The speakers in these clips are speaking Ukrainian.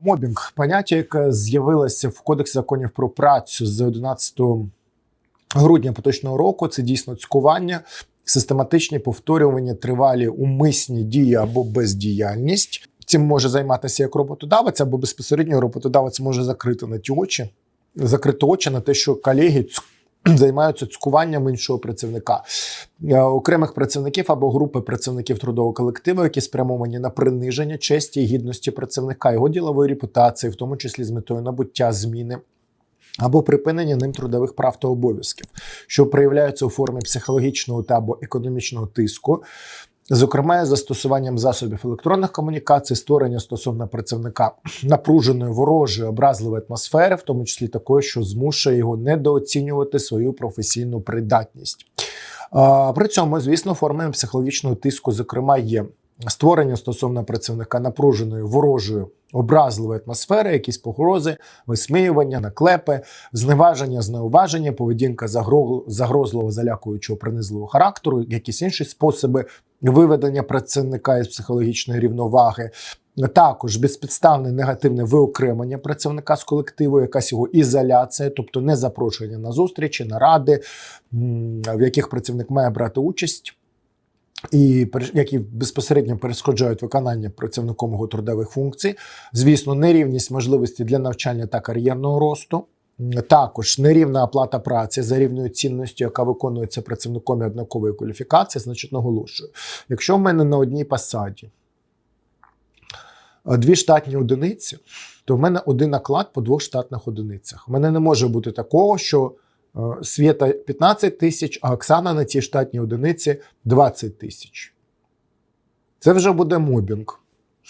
Мобінг поняття, яке з'явилося в Кодексі законів про працю з 11 грудня поточного року. Це дійсно цькування, систематичні повторювання, тривалі умисні дії або бездіяльність. Цим може займатися як роботодавець, або безпосередньо роботодавець може закрити на ті очі, закрити очі на те, що колеги цк- займаються цькуванням іншого працівника, Е, окремих працівників або групи працівників трудового колективу, які спрямовані на приниження честі і гідності працівника, його ділової репутації, в тому числі з метою набуття зміни. Або припинення ним трудових прав та обов'язків, що проявляються у формі психологічного та або економічного тиску, зокрема застосуванням засобів електронних комунікацій, створення стосовно працівника напруженої ворожої образливої атмосфери, в тому числі такої, що змушує його недооцінювати свою професійну придатність. При цьому, звісно, формами психологічного тиску, зокрема, є створення стосовно працівника напруженої ворожої образливої атмосфери, якісь погрози, висміювання, наклепи, зневаження, знеуваження, поведінка загро- загрозливо залякуючого принизливого характеру, якісь інші способи виведення працівника із психологічної рівноваги. Також безпідставне негативне виокремлення працівника з колективу, якась його ізоляція, тобто не запрошення на зустрічі, наради, м, в яких працівник має брати участь. І які безпосередньо перешкоджають виконання працівником його трудових функцій, звісно, нерівність можливості для навчання та кар'єрного росту. Також нерівна оплата праці за рівною цінністю, яка виконується працівником однакової кваліфікації, значить наголошую. Якщо в мене на одній посаді е, дві штатні одиниці, то в мене один наклад по двох штатних одиницях. У мене не може бути такого, що е, Свєта 15 тисяч, а Оксана на цій штатній одиниці 20 тисяч. Це вже буде мобінг.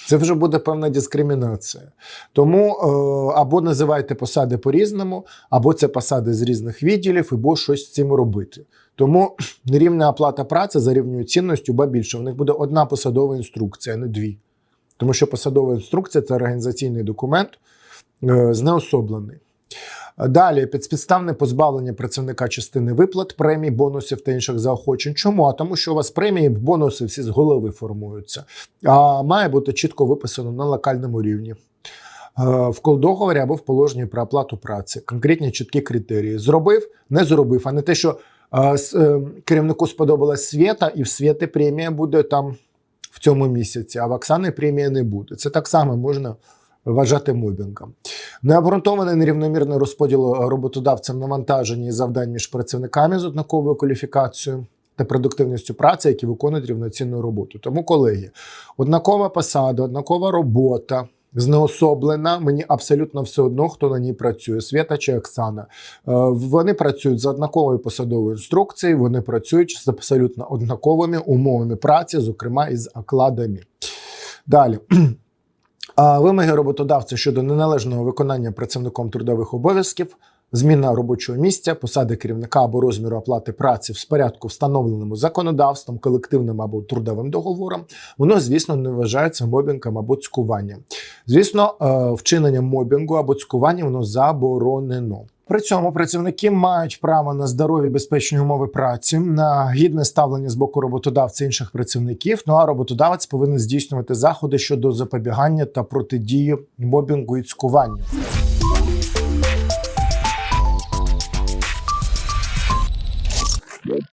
Це вже буде певна дискримінація. Тому е, або називайте посади по-різному, або це посади з різних відділів, або щось з цим робити. Тому нерівна оплата праці за рівною цінністю, ба більше, у них буде одна посадова інструкція, а не дві. Тому що посадова інструкція це організаційний документ, е, знеособлений. Далі підспідставне позбавлення працівника частини виплат, премій, бонусів та інших заохочень. Чому? А тому, що у вас премії, бонуси всі з голови формуються, а має бути чітко виписано на локальному рівні. Е, В колдоговорі або в положенні про оплату праці. Конкретні чіткі критерії. Зробив, не зробив, а не те, що е, е, керівнику сподобалась свята, і в світи премія буде там в цьому місяці, а в Оксани премія не буде. Це так само можна вважати мобінгом. Необґрунтований нерівномірний розподіл роботодавцям навантаження і завдань між працівниками з однаковою кваліфікацією та продуктивністю праці, які виконують рівноцінну роботу. Тому, колеги, однакова посада, однакова робота. Знеособлена, мені абсолютно все одно, хто на ній працює, Свята чи Оксана. Е, Вони працюють за однаковою посадовою інструкцією, вони працюють з абсолютно однаковими умовами праці, зокрема із окладами. Далі. Вимоги роботодавця щодо неналежного виконання працівником трудових обов'язків, зміна робочого місця, посади керівника або розміру оплати праці в порядку, встановленому законодавством, колективним або трудовим договором, воно, звісно, не вважається мобінгом або цькуванням. Звісно, е, вчинення мобінгу або цькування воно заборонено. При цьому працівники мають право на здорові безпечні умови праці, на гідне ставлення з боку роботодавця інших працівників. Ну а роботодавець повинен здійснювати заходи щодо запобігання та протидії мобінгу і цькуванню.